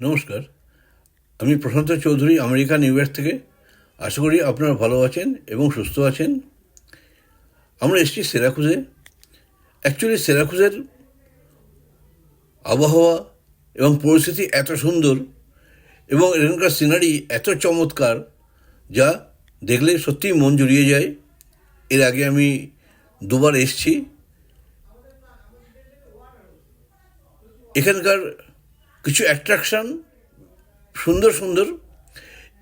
নমস্কার। আমি Prashanta Chowdhury, America, New York থেকে। আশা করি আপনারা ভালো আছেন এবং সুস্থ আছেন। আমরা এসেছি সেরাকুজে। অ্যাকচুয়ালি সেরাকুজের আবহাওয়া এবং পরিস্থিতি এত সুন্দর এবং এখানকার সিনারি এত চমৎকার, যা দেখলে সত্যিই মন জুড়িয়ে যায়। এর আগে আমি দুবার এসেছি। এখানকার কিছু অ্যাট্রাকশন সুন্দর সুন্দর।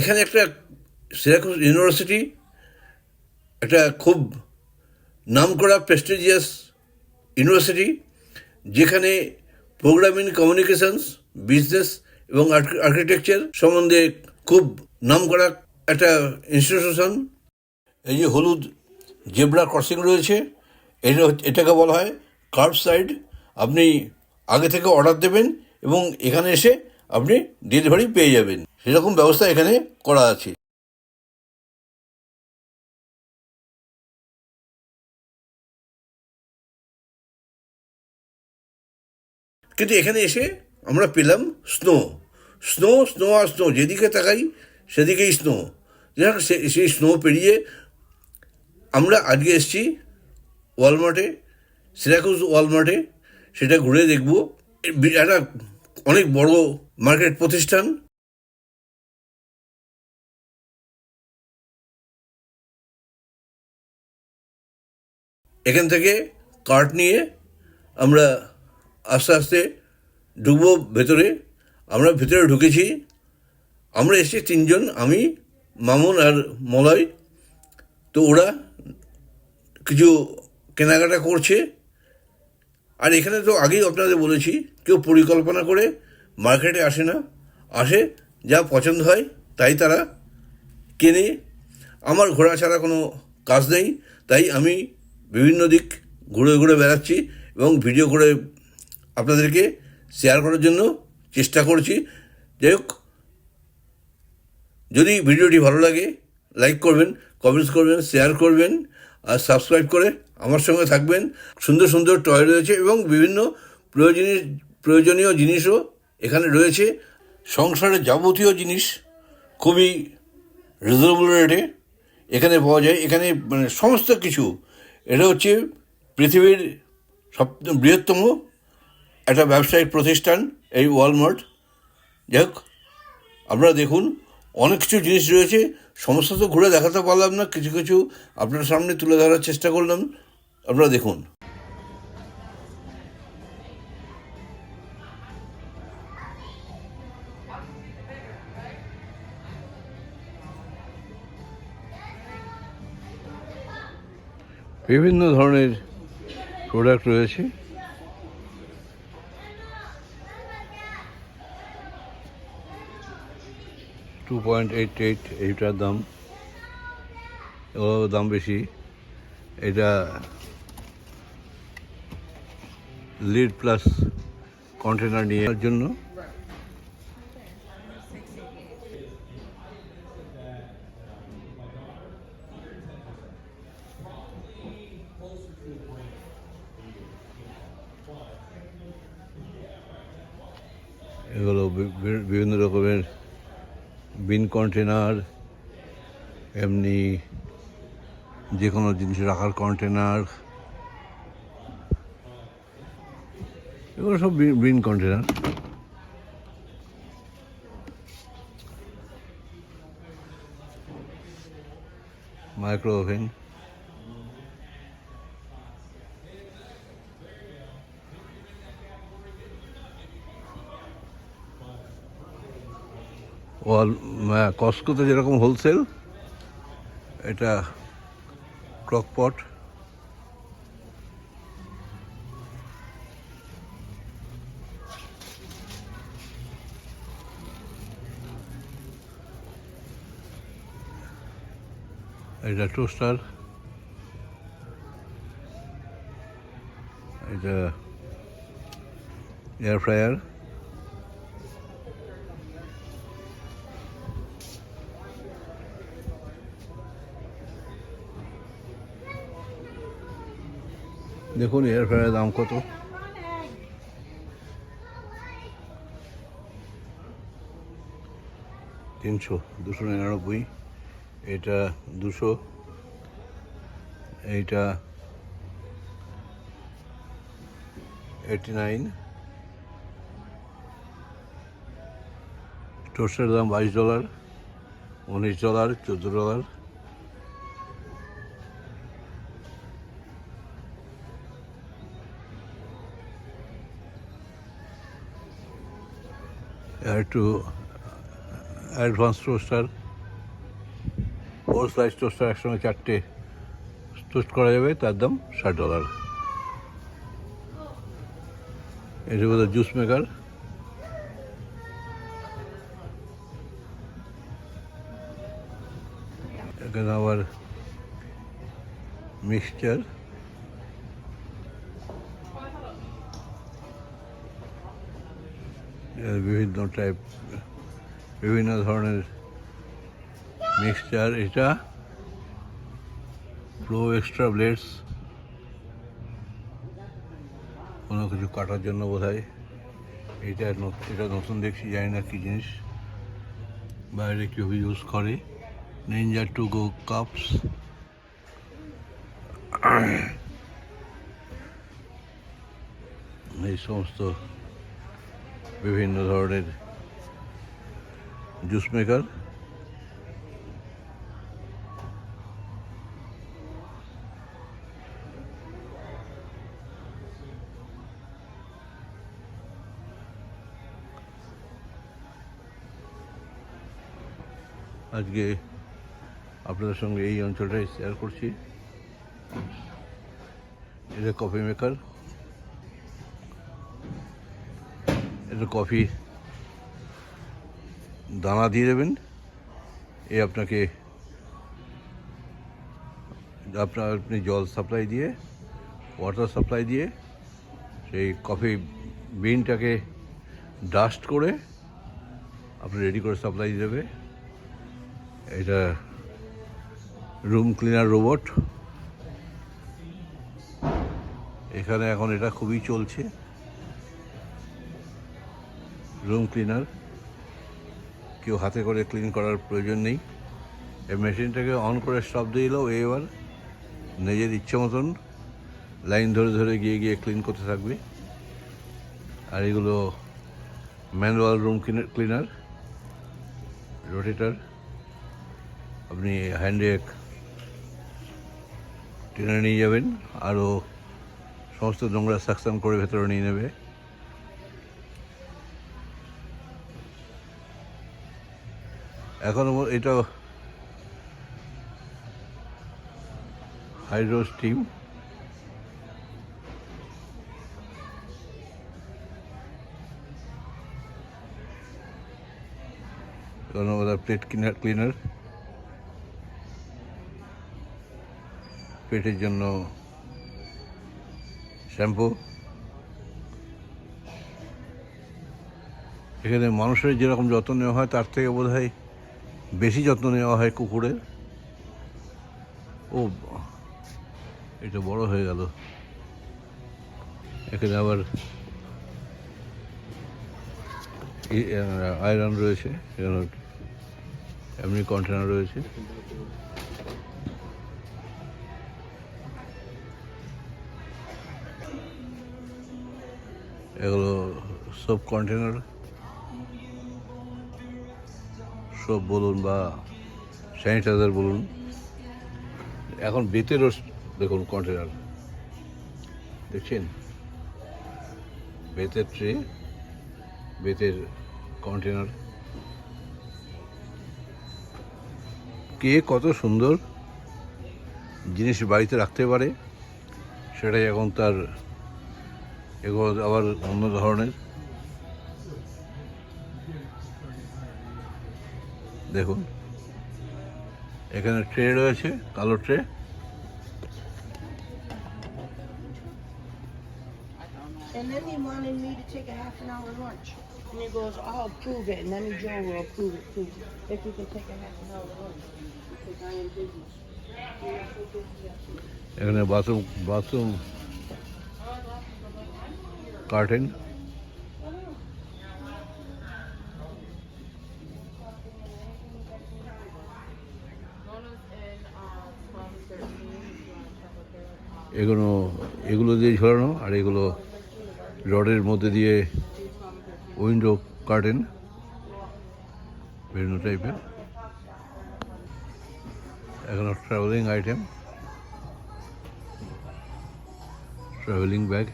এখানে একটা সিরাকুস ইউনিভার্সিটি একটা খুব নাম করা প্রেস্টিজিয়াস ইউনিভার্সিটি যেখানে প্রোগ্রামিং কমিউনিকেশনস বিজনেস এবং আর্কিটেকচার সম্বন্ধে খুব নাম করা একটা ইনস্টিটিউশন এই যে হলুদ জেব্রা ক্রসিং রয়েছে, এটা এটাকে বলা হয় কার্ভ সাইড আপনি আগে থেকে অর্ডার দেবেন এবং এখানে এসে আপনি ডেলিভারি পেয়ে যাবেন। সেরকম ব্যবস্থা এখানে করা আছে। কিন্তু এখানে এসে আমরা পেলাম স্নো স্নো স্নো আর স্নো যেদিকে তাকাই সেদিকেই স্নো যাই সেই স্নো পেরিয়ে আমরা আজকে এসেছি ওয়ালমার্টে সিরাকুজ ওয়ালমার্টে সেটা ঘুরে দেখব। একটা অনেক বড় মার্কেট প্রতিষ্ঠান। এখান থেকে কার্ট নিয়ে আমরা আস্তে আস্তে ঢুকবো ভেতরে। আমরা ভেতরে ঢুকেছি। আমরা এসেছি তিনজন, আমি, মামুন আর মলয়। তো ওরা কিছু কেনাকাটা করছে। আর এখানে তো আগেই আপনাদের বলেছি, কেউ পরিকল্পনা করে মার্কেটে আসে না। আসে, যা পছন্দ হয়, তাই তারা কেনে। আমার ঘোরা ছাড়া কোনো কাজ নেই, তাই আমি বিভিন্ন দিক ঘুরে ঘুরে বেড়াচ্ছি এবং ভিডিও করে আপনাদেরকে শেয়ার করার জন্য চেষ্টা করছি। যাই হোক, যদি ভিডিওটি ভালো লাগে, লাইক করবেন, কমেন্টস করবেন, শেয়ার করবেন। আর সাবস্ক্রাইব করে আমার সঙ্গে থাকবেন। সুন্দর সুন্দর টয় রয়েছে এবং বিভিন্ন প্রয়োজনীয় প্রয়োজনীয় জিনিসও এখানে রয়েছে। সংসারের যাবতীয় জিনিস খুবই রিজনেবল রেটে এখানে পাওয়া যায়। এখানে মানে সমস্ত কিছু। এটা হচ্ছে পৃথিবীর সব বৃহত্তম একটা ব্যবসায়িক প্রতিষ্ঠান এই ওয়ালমার্ট। যাই হোক, আপনারা দেখুন, অনেক কিছু জিনিস রয়েছে। সমস্ত তো ঘুরে দেখাতে পারলাম না, কিছু কিছু আপনার সামনে তুলে ধরার চেষ্টা করলাম। আপনারা দেখুন। বিভিন্ন ধরনের প্রোডাক্ট রয়েছে। পয়েন্ট এইট এইট এইটার দাম এগুলো দাম বেশি। এটা লিড প্লাস কন্টেনার নিয়ে জন্য। এগুলো বিভিন্ন রকমের বিন কন্টেনার এমনি যে কোনো জিনিস রাখার কন্টেনার এগুলো সব বিন কন্টেনার। মাইক্রো ওভেন কস্কোতে যেরকম হোলসেল এটা ক্রকপট। এটা টোস্টার এটা এয়ার ফ্রায়ার দেখুন এয়ার ফ্রায়ারের দাম কত? তিনশো, দুশো নিরানব্বই। এটা দুশো। এইটা এইটি নাইন টোস্টের দাম বাইশ ডলার, উনিশ ডলার, চোদ্দ ডলার। একটু advance toaster four slice toaster একসঙ্গে চারটে টোস্ট করা যাবে, তার দাম ষাট ডলার এটা বোধ জুস মেকার এখানে আবার মিক্সচার বিভিন্ন টাইপ বিভিন্ন ধরনের মিক্সচার এটা ফ্লো এক্সট্রা ব্লেডস কোনো কিছু কাটার জন্য বোধ হয় এটা এটা নতুন দেখছি, জানি না কী জিনিস। বাইরে কেউ ইউজ করে। নিনজা টু গো কাপস এই সমস্ত বিভিন্ন ধরনের জুস মেকার আজকে আপনাদের সঙ্গে এই অঞ্চলটাই শেয়ার করছি। এটা কফি মেকার এটা কফি দানা দিয়ে দেবেন। এ আপনাকে আপনার আপনি জল সাপ্লাই দিয়ে ওয়াটার সাপ্লাই দিয়ে সেই কফি বিনটাকে ডাস্ট করে আপনি রেডি করে সাপ্লাই দেবে। এটা রুম ক্লিনার রোবট এখানে এখন এটা খুবই চলছে। রুম ক্লিনার কেউ হাতে করে ক্লিন করার প্রয়োজন নেই। এই মেশিনটাকে অন করে স্টপ দিলেও এবার নিজের ইচ্ছে মতন লাইন ধরে ধরে গিয়ে গিয়ে ক্লিন করতে থাকবে। আর এগুলো ম্যানুয়াল রুম ক্লিনার রোটেটার আপনি হ্যান্ডে টেনে নিয়ে যাবেন, আরও সমস্ত নোংরা সাকশন করে ভেতরে নিয়ে নেবে। এখনও এটা hydro steam plate cleaner cleaner. পেটের জন্য শ্যাম্পু। এখানে মানুষের যেরকম যত্ন নেওয়া হয়, তার থেকে বোধ হয় বেশি যত্ন নেওয়া হয় কুকুরের? ও, এটা বড় হয়ে গেল। এখানে আবার আয়রন রয়েছে এমনি কন্টেনার রয়েছে। এগুলো সব কন্টেনার। সব বলুন বা স্যানিটাইজার বলুন। এখন বেতেরও দেখুন কন্টেনার দেখছেন? বেতের ট্রে বেতের কন্টেনার কে কত সুন্দর জিনিস বাড়িতে রাখতে পারে, সেটাই এখন তার এগুলো আবার অন্য ধরনের। দেখুন। এখানে ট্রে রয়েছে কালো ট্রে এখানে বাথরুম বাথরুম কার্টেন এগুলো এগুলো দিয়ে ঝোলানো আর এগুলো রডের মধ্যে দিয়ে উইন্ডো কার্টেন, বিভিন্ন টাইপের। এখনও ট্রাভেলিং আইটেম ট্রাভেলিং ব্যাগ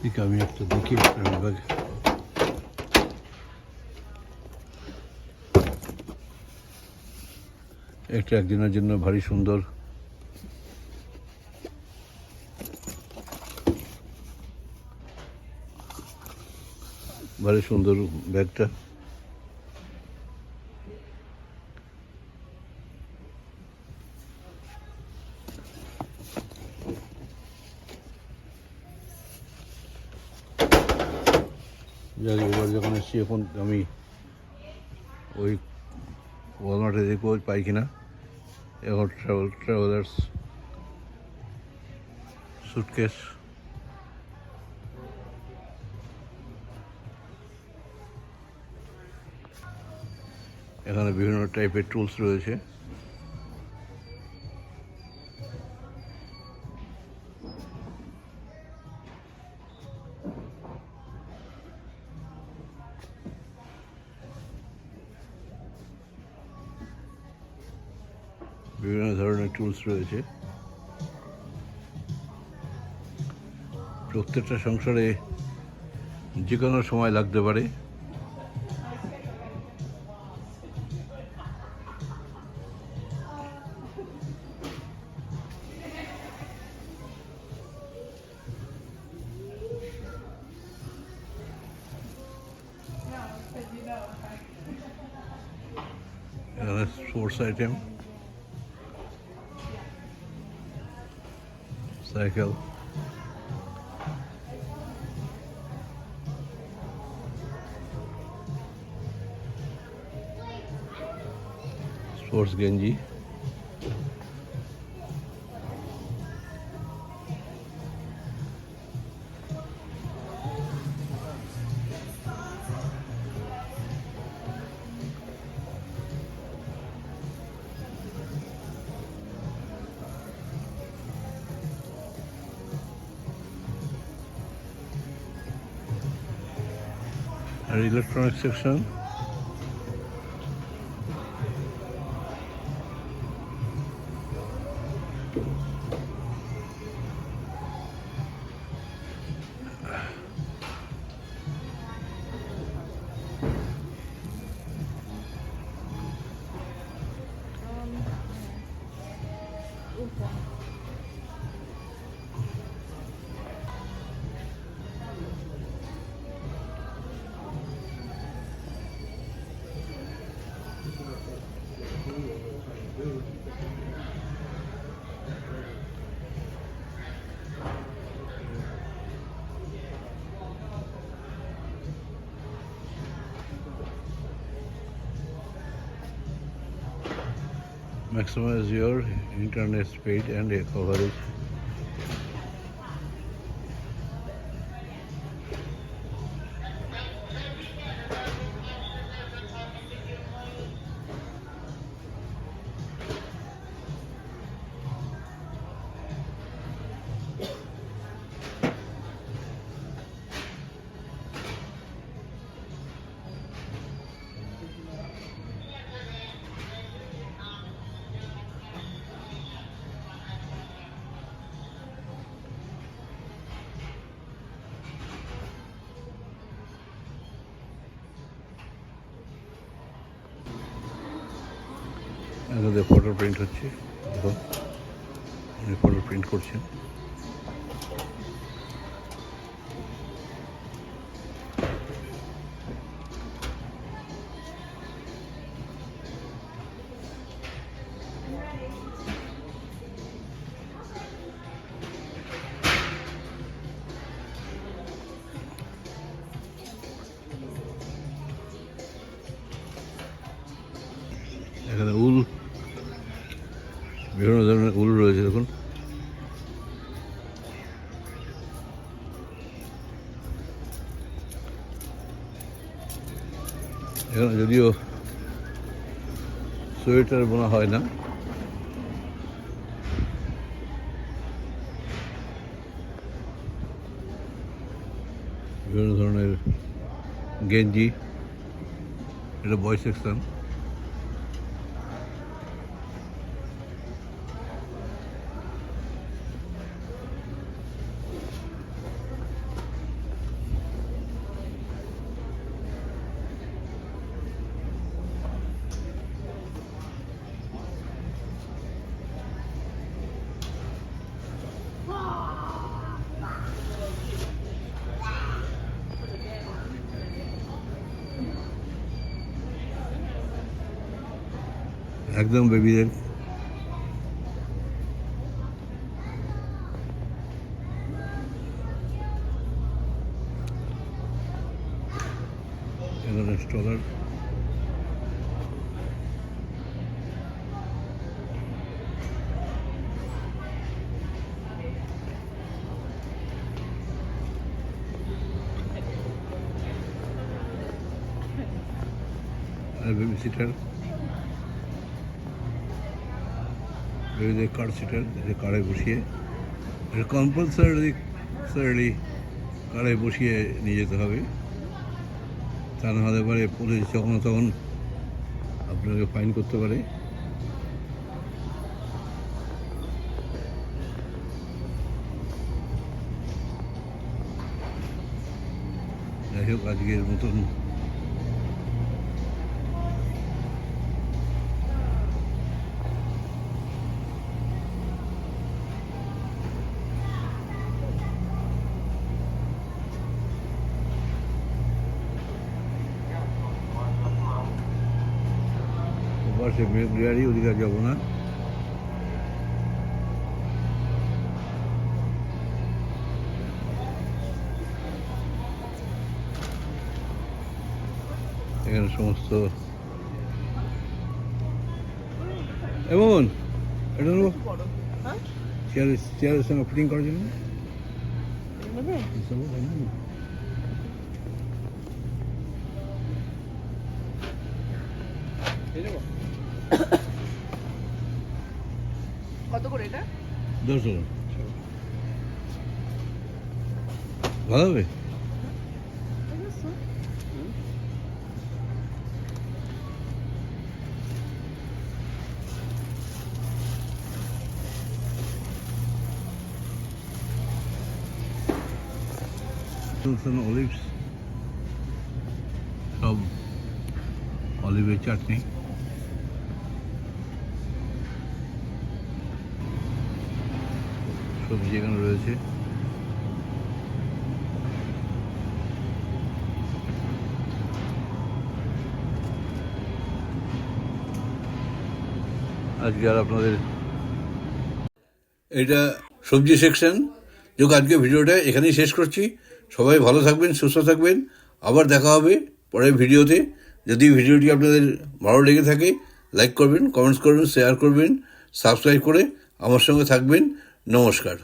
ঠিক আমি একটা দেখি ট্রাভেল ব্যাগ এটা একদিনের জন্য ভারী সুন্দর। ভারী সুন্দর ব্যাগটা। যাক, এবার যখন এসছি, এখন আমি ওই ওয়ালমার্টে দেখব পাই কিনা। এখন ট্রাভেল ট্রাভেলার্স সুটকেস। এখানে বিভিন্ন টাইপের টুলস রয়েছে। রয়েছে। প্রত্যেকটা সংসারে যে কোনো সময় লাগতে পারে। এখানে sports item সাইকেল স্পোর্টস গেঞ্জি section maximize your internet speed and coverage এখানে ফটো প্রিন্ট হচ্ছে। দেখুন উনি ফটো প্রিন্ট করছেন। সোয়েটার বোনা হয় না। বিভিন্ন ধরনের গেঞ্জি এটা বয় সেকশন। একদম বেবিদের এখানে স্টলার আর বেবি সিটার বেবিদের কার সিটার যে কারে বসিয়ে এটা কম্পালসারি সারি কারে বসিয়ে নিয়ে যেতে হবে। তা না হতে পারে পুলিশ যখন তখন আপনাকে ফাইন করতে পারে। যাই হোক, আজকের মতন পাশে মেঘলিয়ারি ওদিকে যাব না। এখানে সমস্ত এমন এটা নেব। চেয়ারের চেয়ারের সঙ্গে ফিটিং করার জন্য। হয় না? কত করে এটা দশ টাকা ভালো হবে Wilson olives সব অলিভের চাটনি সবজি এখানে রয়েছে। আজকে আর আপনাদের এটা সবজি সেকশন যোগ আজকে ভিডিওটা এখানেই শেষ করছি। সবাই ভালো থাকবেন, সুস্থ থাকবেন। আবার দেখা হবে পরের ভিডিওতে। যদি ভিডিওটি আপনাদের ভালো লেগে থাকে লাইক করবেন কমেন্টস করবেন শেয়ার করবেন সাবস্ক্রাইব করে আমার সঙ্গে থাকবেন। নমস্কার।